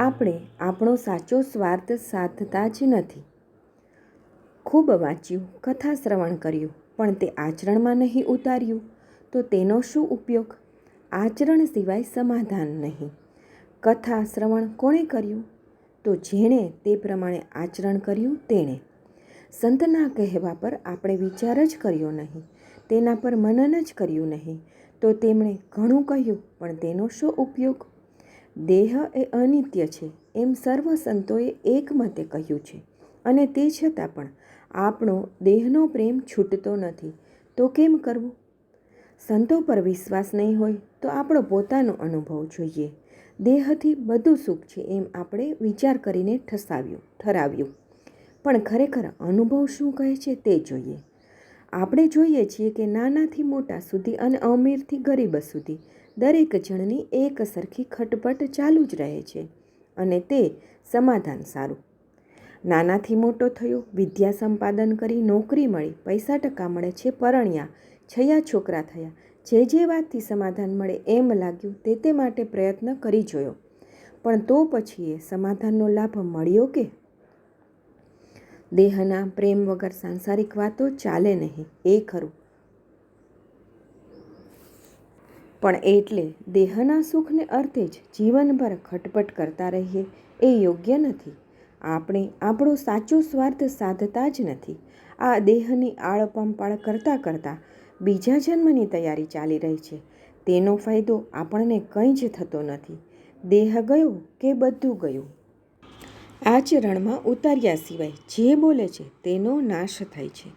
આપણે આપણો સાચો સ્વાર્થ સાધતા જ નથી. ખૂબ વાંચ્યું, કથા શ્રવણ કર્યું, પણ તે આચરણમાં નહીં ઉતાર્યું. તો તેનો શું ઉપયોગ? આચરણ સિવાય સમાધાન નહીં. કથા શ્રવણ કોણે કર્યું? તો જેણે તે પ્રમાણે આચરણ કર્યું તેણે. સંતના કહેવા પર આપણે વિચાર જ કર્યો નહીં. તેના પર મનન જ કર્યું નહીં. તો તેમણે ઘણું કહ્યું, પણ તેનો શું ઉપયોગ? દેહ એ અનિત્ય છે, એમ સર્વ સંતોએ એકમતે કહ્યું છે. અને તે છતાં પણ આપણો દેહનો પ્રેમ છૂટતો નથી. તો કેમ કરવું? સંતો પર વિશ્વાસ નહીં હોય તો આપણો પોતાનો અનુભવ જોઈએ. દેહથી બધું સુખ છે એમ આપણે વિચાર કરીને ઠસાવ્યું, ઠરાવ્યું. પણ ખરેખર અનુભવ શું કહે છે તે જોઈએ. આપણે જોઈએ છીએ કે નાનાથી મોટા સુધી અને અમીરથી ગરીબ સુધી દરેક જણની એક સરખી ખટપટ ચાલુ જ રહે છે અને તે સમાધાન સારું. નાનાથી મોટો થયો, વિદ્યા સંપાદન કરી નોકરી મળી, પૈસા ટકા મળે છે, પરણ્યા, છયા છોકરા થયા, જે જે વાતથી સમાધાન મળે એમ લાગ્યું તે તે માટે પ્રયત્ન કરી જોયો. પણ તો પછી એ સમાધાનનો લાભ મળ્યો કે? દેહના પ્રેમ વગર સાંસારિક વાતો ચાલે નહીં, એ ખરું. પણ એટલે દેહના સુખને અર્થે જ જીવનભર ખટપટ કરતા રહીએ એ યોગ્ય નથી. આપણે આપણો સાચો સ્વાર્થ સાધતા જ નથી. આ દેહની આળપંપાળ કરતાં કરતાં બીજા જન્મની તૈયારી ચાલી રહી છે. તેનો ફાયદો આપણને કંઈ જ થતો નથી. દેહ ગયો કે બધું ગયું? આચરણમાં ઉતાર્યા સિવાય જે બોલે છે તેનો નાશ થાય છે.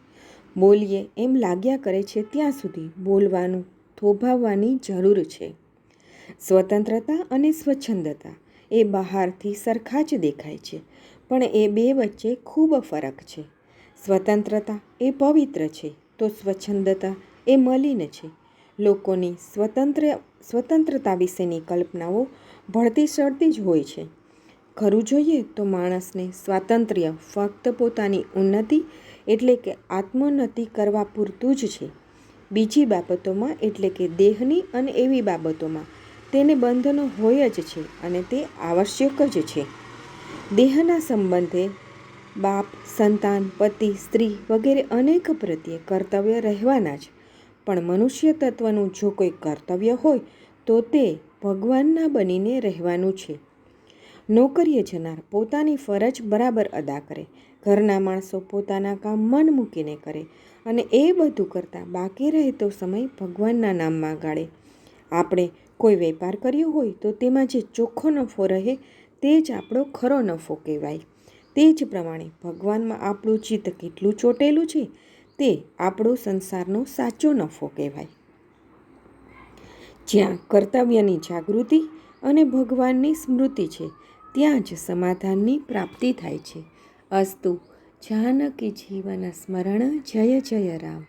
બોલીએ એમ લાગ્યા કરે છે ત્યાં સુધી બોલવાનું, થોભાવવાની જરૂર છે. સ્વતંત્રતા અને સ્વચ્છંદતા એ બહારથી સરખા જ દેખાય છે, પણ એ બે વચ્ચે ખૂબ ફરક છે. સ્વતંત્રતા એ પવિત્ર છે, તો સ્વચ્છંદતા એ મલિન છે. લોકોની સ્વતંત્ર, સ્વતંત્રતા વિશેની કલ્પનાઓ ભળતી સળતી જ હોય છે. ખરું જોઈએ તો માણસને સ્વાતંત્ર્ય ફક્ત પોતાની ઉન્નતિ એટલે કે આત્મોન્નતિ કરવા પૂરતું જ છે. બીજી બાબતોમાં એટલે કે દેહની અને એવી બાબતોમાં તેને બંધનો હોય જ છે અને તે આવશ્યક જ છે. દેહના સંબંધે બાપ, સંતાન, પતિ, સ્ત્રી વગેરે અનેક પ્રત્યે કર્તવ્ય રહેવાના જ. પણ મનુષ્ય તત્વનું જો કોઈ કર્તવ્ય હોય તો તે ભગવાનના બનીને રહેવાનું છે. નોકરીએ જનાર પોતાની ફરજ બરાબર અદા કરે. ઘરના માણસો પોતાના કામ મન મૂકીને કરે અને એ બધું કરતાં બાકી રહેતો સમય ભગવાનના નામમાં ગાળે. આપણે કોઈ વેપાર કર્યો હોય તો તેમાં જે ચોખ્ખો નફો રહે તે જ આપણો ખરો નફો કહેવાય. તે જ પ્રમાણે ભગવાનમાં આપણું ચિત્ત કેટલું ચોટેલું છે તે આપણો સંસારનો સાચો નફો કહેવાય. જ્યાં કર્તવ્યની જાગૃતિ અને ભગવાનની સ્મૃતિ છે. ત્યાં જ સમાધાનની પ્રાપ્તિ થાય છે. અસ્તુ, જાનકી જીવન સ્મરણ, જય જય રામ.